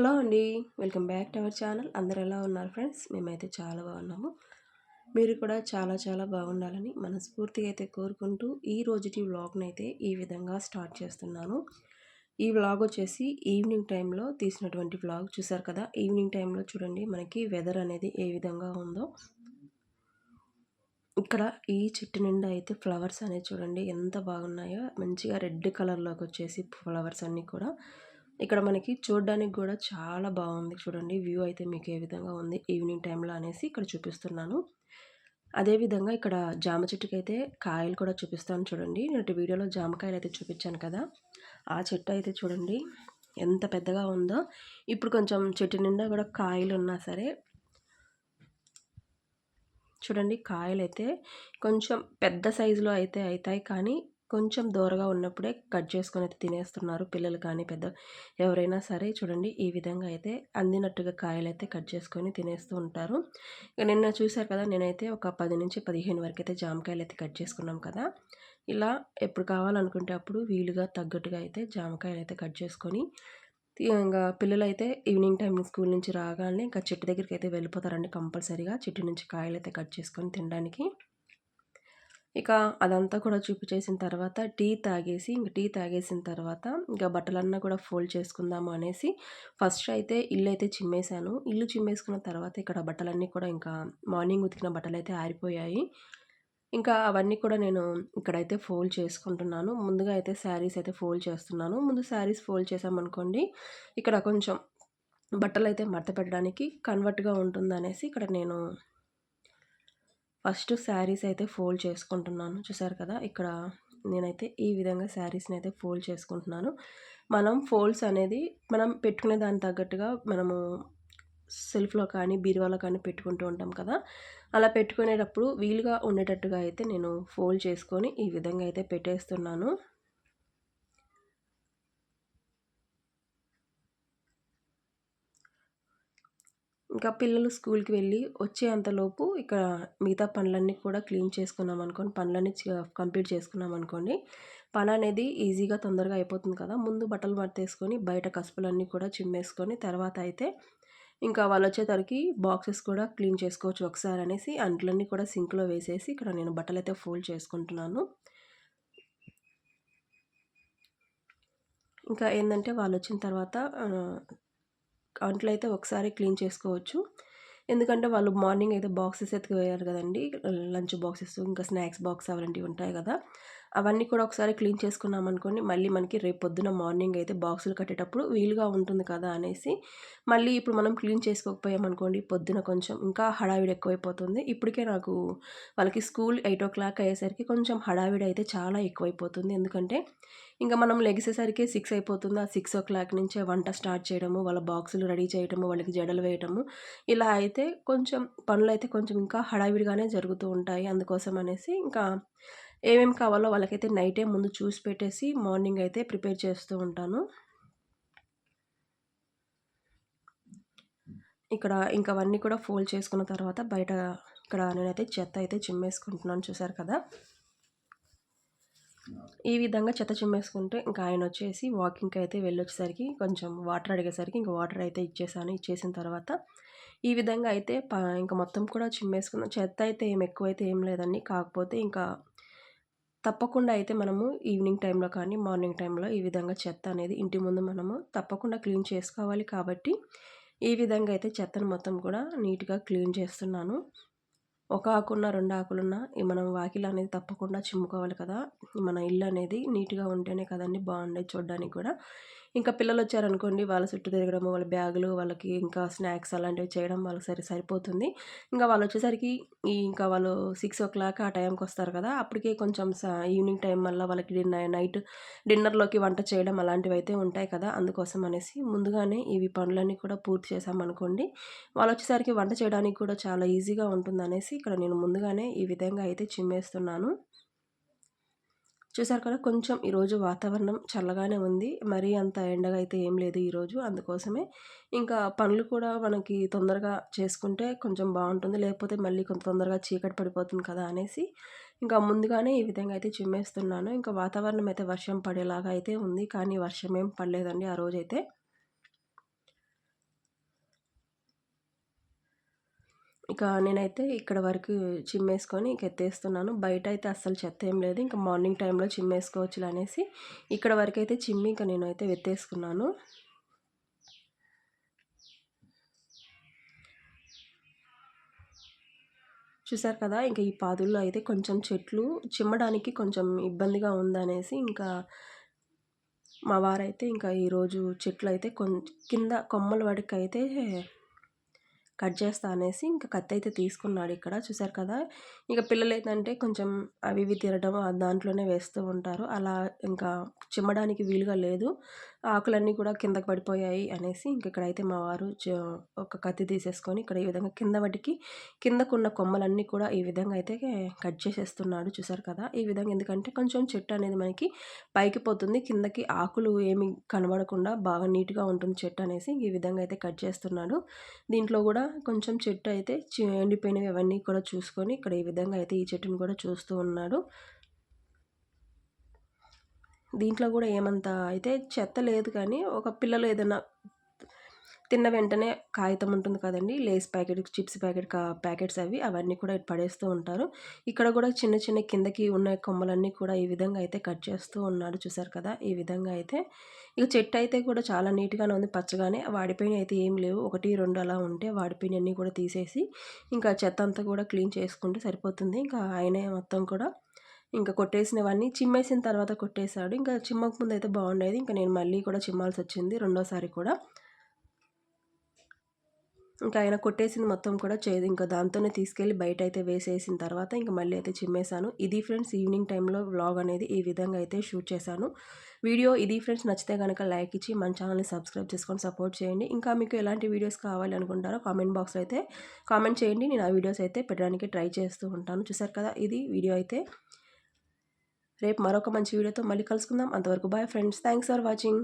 Hello అండి. Welcome back to our channel. అందరు ఎలా ఉన్నారు ఫ్రెండ్స్? మేమైతే చాలా బాగున్నాము. మీరు కూడా చాలా చాలా బాగుండాలని మనస్ఫూర్తిగా అయితే కోరుకుంటూ ఈ రోజుటి వ్లాగ్ని అయితే ఈ విధంగా స్టార్ట్ చేస్తున్నాను. ఈ వ్లాగ్ వచ్చేసి ఈవినింగ్ టైంలో తీసినటువంటి వ్లాగ్. చూసారు కదా? ఈవినింగ్ టైంలో చూడండి మనకి వెదర్ అనేది ఏ విధంగా ఉందో. ఇక్కడ ఈ చెట్టు నిండా అయితే ఫ్లవర్స్ అనేది చూడండి ఎంత బాగున్నాయో. మంచిగా రెడ్ కలర్లోకి వచ్చేసి ఫ్లవర్స్ అన్నీ కూడా. ఇక్కడ మనకి చూడడానికి కూడా చాలా బాగుంది చూడండి వ్యూ అయితే మీకు ఏ విధంగా ఉంది? ఈవినింగ్ టైంలో అనేసి ఇక్కడ చూపిస్తున్నాను. అదేవిధంగా ఇక్కడ జామ చెట్టుకి అయితే కాయలు కూడా చూపిస్తాను చూడండి. నేటి వీడియోలో జామకాయలు అయితే చూపించాను కదా. ఆ చెట్టు అయితే చూడండి ఎంత పెద్దగా ఉందో. ఇప్పుడు కొంచెం చెట్టు నిండా కూడా కాయలు ఉన్నా సరే చూడండి కాయలు అయితే కొంచెం పెద్ద సైజులో అయితే అవుతాయి కానీ కొంచెం దూరగా ఉన్నప్పుడే కట్ చేసుకొని అయితే తినేస్తున్నారు పిల్లలు కానీ పెద్ద ఎవరైనా సరే చూడండి ఈ విధంగా అయితే అందినట్టుగా కాయలు అయితే కట్ చేసుకొని తినేస్తూ ఉంటారు. నిన్న చూశారు కదా నేనైతే ఒక పది నుంచి పదిహేను వరకు అయితే జామకాయలు అయితే కట్ చేసుకున్నాం కదా. ఇలా ఎప్పుడు కావాలనుకుంటే అప్పుడు వీలుగా తగ్గట్టుగా అయితే జామకాయలు అయితే కట్ చేసుకొని ఇంకా పిల్లలు అయితే ఈవినింగ్ టైం స్కూల్ నుంచి రాగానే ఇంకా చెట్టు దగ్గరికి అయితే వెళ్ళిపోతారండి కంపల్సరీగా. చెట్టు నుంచి కాయలు అయితే కట్ చేసుకొని తినడానికి. ఇక అదంతా కూడా చూపించేసిన తర్వాత టీ తాగేసి ఇంక టీ తాగేసిన తర్వాత ఇంకా బట్టలన్నా కూడా ఫోల్డ్ చేసుకుందాము అనేసి ఫస్ట్ అయితే ఇల్లు అయితే చిమ్మేశాను. ఇల్లు చిమ్మేసుకున్న తర్వాత ఇక్కడ బట్టలన్నీ కూడా ఇంకా మార్నింగ్ ఉతికిన బట్టలు అయితే ఆరిపోయాయి. ఇంకా అవన్నీ కూడా నేను ఇక్కడైతే ఫోల్డ్ చేసుకుంటున్నాను. ముందుగా అయితే శారీస్ అయితే ఫోల్డ్ చేస్తున్నాను. ముందు శారీస్ ఫోల్డ్ చేసామనుకోండి ఇక్కడ కొంచెం బట్టలు అయితే మడత పెట్టడానికి కన్వర్ట్గా ఉంటుందనేసి ఇక్కడ నేను ఫస్ట్ శారీస్ అయితే ఫోల్డ్ చేసుకుంటున్నాను. చూసారు కదా ఇక్కడ నేనైతే ఈ విధంగా శారీస్ని అయితే ఫోల్డ్ చేసుకుంటున్నాను. మనం ఫోల్డ్స్ అనేది మనం పెట్టుకునే దానికి తగ్గట్టుగా మనము సెల్ఫ్లో కానీ బీరువాలో కానీ పెట్టుకుంటూ ఉంటాం కదా. అలా పెట్టుకునేటప్పుడు వీలుగా ఉండేటట్టుగా అయితే నేను ఫోల్డ్ చేసుకొని ఈ విధంగా అయితే పెట్టేస్తున్నాను. ఇంకా పిల్లలు స్కూల్కి వెళ్ళి వచ్చే అంతలోపు ఇక్కడ మిగతా పనులన్నీ కూడా క్లీన్ చేసుకున్నాం అనుకోండి పనులన్నీ కంప్లీట్ చేసుకున్నాం అనుకోండి పని అనేది ఈజీగా తొందరగా అయిపోతుంది కదా. ముందు బట్టలు పట్టేసుకొని బయట కసుపులన్నీ కూడా చిమ్మేసుకొని తర్వాత అయితే ఇంకా వాళ్ళు వచ్చేసరికి బాక్సెస్ కూడా క్లీన్ చేసుకోవచ్చు ఒకసారి అనేసి అంట్లన్నీ కూడా సింక్లో వేసేసి ఇక్కడ నేను బట్టలు అయితే ఫోల్డ్ చేసుకుంటున్నాను. ఇంకా ఏంటంటే వాళ్ళు వచ్చిన తర్వాత అంట్లు అయితే ఒకసారి క్లీన్ చేసుకోవచ్చు. ఎందుకంటే వాళ్ళు మార్నింగ్ అయితే బాక్సెస్ ఎత్తుకుపోయారు కదండి. లంచ్ బాక్సెస్ ఇంకా స్నాక్స్ బాక్స్ అలాంటివి ఉంటాయి కదా. అవన్నీ కూడా ఒకసారి క్లీన్ చేసుకున్నాం అనుకోండి మళ్ళీ మనకి రేపు పొద్దున మార్నింగ్ అయితే బాక్సులు కట్టేటప్పుడు వీలుగా ఉంటుంది కదా అనేసి మళ్ళీ ఇప్పుడు మనం క్లీన్ చేసుకోకపోయామనుకోండి పొద్దున కొంచెం ఇంకా హడావిడి ఎక్కువైపోతుంది. ఇప్పటికే నాకు వాళ్ళకి స్కూల్ ఎయిట్ ఓ క్లాక్ అయ్యేసరికి కొంచెం హడావిడి అయితే చాలా ఎక్కువైపోతుంది. ఎందుకంటే ఇంకా మనం లెగిసేసరికి సిక్స్ అయిపోతుంది. ఆ సిక్స్ ఓ క్లాక్ నుంచే వంట స్టార్ట్ చేయడము వాళ్ళ బాక్సులు రెడీ చేయడము వాళ్ళకి జడలు వేయటము ఇలా అయితే కొంచెం పనులు అయితే కొంచెం ఇంకా హడావిడిగానే జరుగుతూ ఉంటాయి అందుకోసం అనేసి ఇంకా ఏమేమి కావాలో వాళ్ళకైతే నైటే ముందు చూసి పెట్టేసి మార్నింగ్ అయితే ప్రిపేర్ చేస్తూ ఉంటాను. ఇక్కడ ఇంకా అవన్నీ కూడా ఫోల్డ్ చేసుకున్న తర్వాత బయట ఇక్కడ నేనైతే చెత్త అయితే చిమ్మేసుకుంటున్నాను చూసారు కదా. ఈ విధంగా చెత్త చిమ్మేసుకుంటే ఇంకా ఆయన వచ్చేసి వాకింగ్కి అయితే వెళ్ళొచ్చేసరికి కొంచెం వాటర్ అడిగేసరికి ఇంకా వాటర్ అయితే ఇచ్చేసాను. ఇచ్చేసిన తర్వాత ఈ విధంగా అయితే ఇంకా మొత్తం కూడా చిమ్మేసుకున్నాం చెత్త అయితే ఏం ఎక్కువైతే ఏం లేదండి. కాకపోతే ఇంకా తప్పకుండా అయితే మనము ఈవినింగ్ టైంలో కానీ మార్నింగ్ టైంలో ఈ విధంగా చెత్త అనేది ఇంటి ముందు మనము తప్పకుండా క్లీన్ చేసుకోవాలి కాబట్టి ఈ విధంగా అయితే చెత్తను మొత్తం కూడా నీట్గా క్లీన్ చేస్తున్నాను. ఒక ఆకున్న రెండు ఆకులున్న మనం వాకిలు అనేది తప్పకుండా చిమ్ముకోవాలి కదా. మన ఇల్లు అనేది నీట్గా ఉంటేనే కదండి బాగుండేది చూడడానికి కూడా. ఇంకా పిల్లలు వచ్చారనుకోండి వాళ్ళ చుట్టూ తిరగడం వాళ్ళ బ్యాగులు వాళ్ళకి ఇంకా స్నాక్స్ అలాంటివి చేయడం వాళ్ళకి సరి సరిపోతుంది. ఇంకా వాళ్ళు వచ్చేసరికి ఈ ఇంకా వాళ్ళు సిక్స్ ఓ క్లాక్ ఆ టైంకి వస్తారు కదా అప్పటికే కొంచెం ఈవినింగ్ టైం వల్ల వాళ్ళకి డిన్నర్ నైట్ డిన్నర్లోకి వంట చేయడం అలాంటివి అయితే ఉంటాయి కదా అందుకోసం అనేసి ముందుగానే ఇవి పనులన్నీ కూడా పూర్తి చేసామనుకోండి వాళ్ళు వచ్చేసరికి వంట చేయడానికి కూడా చాలా ఈజీగా ఉంటుంది అనేసి ఇక్కడ నేను ముందుగానే ఈ విధంగా అయితే చిమ్మేస్తున్నాను. చూసారు కదా కొంచెం ఈరోజు వాతావరణం చల్లగానే ఉంది. మరీ అంత ఎండగా అయితే ఏం లేదు ఈరోజు అందుకోసమే ఇంకా పనులు కూడా మనకి తొందరగా చేసుకుంటే కొంచెం బాగుంటుంది. లేకపోతే మళ్ళీ కొంత తొందరగా చీకటి పడిపోతుంది కదా అనేసి ఇంకా ముందుగానే ఈ విధంగా అయితే చిమ్మేస్తున్నాను. ఇంకా వాతావరణం అయితే వర్షం పడేలాగా అయితే ఉంది. కానీ వర్షం ఏం పడలేదండి ఆ రోజైతే. ఇక నేనైతే ఇక్కడ వరకు చిమ్మేసుకొని ఇంక ఎత్తేస్తున్నాను. బయట అయితే అస్సలు చెత్త ఏం లేదు. ఇంకా మార్నింగ్ టైంలో చిమ్మేసుకోవచ్చు అనేసి ఇక్కడ వరకు అయితే చిమ్మి ఇంకా నేనైతే వెత్తేసుకున్నాను. చూసారు కదా ఇంకా ఈ పాదుల్లో అయితే కొంచెం చెట్లు చిమ్మడానికి కొంచెం ఇబ్బందిగా ఉందనేసి ఇంకా మా వారైతే ఇంకా ఈరోజు చెట్లు అయితే కొంచెం కింద కొమ్మల వాడికి అయితే కట్ చేస్తా అనేసి ఇంకా కత్తి అయితే తీసుకున్నాడు ఇక్కడ. చూసారు కదా? ఇక పిల్లలు ఏంటంటే కొంచెం అవి ఇవి తినడం దాంట్లోనే వేస్తూ ఉంటారు. అలా ఇంకా చిమ్మడానికి వీలుగా లేదు. ఆకులన్నీ కూడా కిందకి పడిపోయాయి అనేసి ఇంక ఇక్కడైతే మా వారు ఒక కత్తి తీసేసుకొని ఇక్కడ ఈ విధంగా కింద వాటికి కిందకున్న కొమ్మలన్నీ కూడా ఈ విధంగా అయితే కట్ చేసేస్తున్నాడు చూసారు కదా. ఈ విధంగా ఎందుకంటే కొంచెం చెట్టు అనేది మనకి పైకి పోతుంది. కిందకి ఆకులు ఏమి కనబడకుండా బాగా నీట్గా ఉంటుంది చెట్టు అనేసి ఈ విధంగా అయితే కట్ చేస్తున్నాడు. దీంట్లో కూడా కొంచెం చెట్టు అయితే ఎండిపోయినవి అవన్నీ కూడా చూసుకొని ఇక్కడ ఈ విధంగా అయితే ఈ చెట్టుని కూడా చూస్తూ ఉన్నాడు. దీంట్లో కూడా ఏమంత అయితే చెత్త లేదు కానీ ఒక పిల్లలు ఏదైనా తిన్న వెంటనే కాగితం ఉంటుంది కదండి Lay's packet chips packet packets అవి అవన్నీ కూడా పడేస్తూ ఉంటారు. ఇక్కడ కూడా చిన్న చిన్న కిందకి ఉన్న కొమ్మలన్నీ కూడా ఈ విధంగా అయితే కట్ చేస్తూ ఉన్నాడు చూసారు కదా ఈ విధంగా అయితే. ఇక చెట్టు అయితే కూడా చాలా నీట్గానే ఉంది పచ్చగానే. వాడిపోయిన అయితే ఏం లేవు ఒకటి రెండు అలా ఉంటే వాడిపోయినన్నీ కూడా తీసేసి ఇంకా చెత్త అంతా కూడా క్లీన్ చేసుకుంటే సరిపోతుంది. ఇంకా ఆయనే మొత్తం కూడా ఇంకా కొట్టేసినవన్నీ చిమ్మేసిన తర్వాత కొట్టేశాడు. ఇంకా చిమ్మక ముందు అయితే బాగుండేది. ఇంకా నేను మళ్ళీ కూడా చిమ్మాల్సి వచ్చింది రెండోసారి కూడా. ఇంకా ఆయన కొట్టేసింది మొత్తం కూడా చేయదు ఇంకా దాంతోనే తీసుకెళ్ళి బయట అయితే వేసేసిన తర్వాత ఇంకా మళ్ళీ అయితే చిమ్మేశాను. ఇది ఫ్రెండ్స్ ఈవినింగ్ టైంలో వ్లాగ్ అనేది ఈ విధంగా అయితే షూట్ చేశాను. వీడియో ఇది ఫ్రెండ్స్ నచ్చితే కనుక లైక్ ఇచ్చి మన ఛానల్ని సబ్స్క్రైబ్ చేసుకొని సపోర్ట్ చేయండి. ఇంకా మీకు ఎలాంటి వీడియోస్ కావాలి అనుకుంటారో కామెంట్ బాక్స్లో అయితే కామెంట్ చేయండి. నేను ఆ వీడియోస్ అయితే పెట్టడానికి ట్రై చేస్తూ ఉంటాను. చూసారు కదా ఇది వీడియో అయితే. రేపు మరొక మంచి వీడియోతో మళ్ళీ కలుసుకుందాం. అంతవరకు bye friends thanks for watching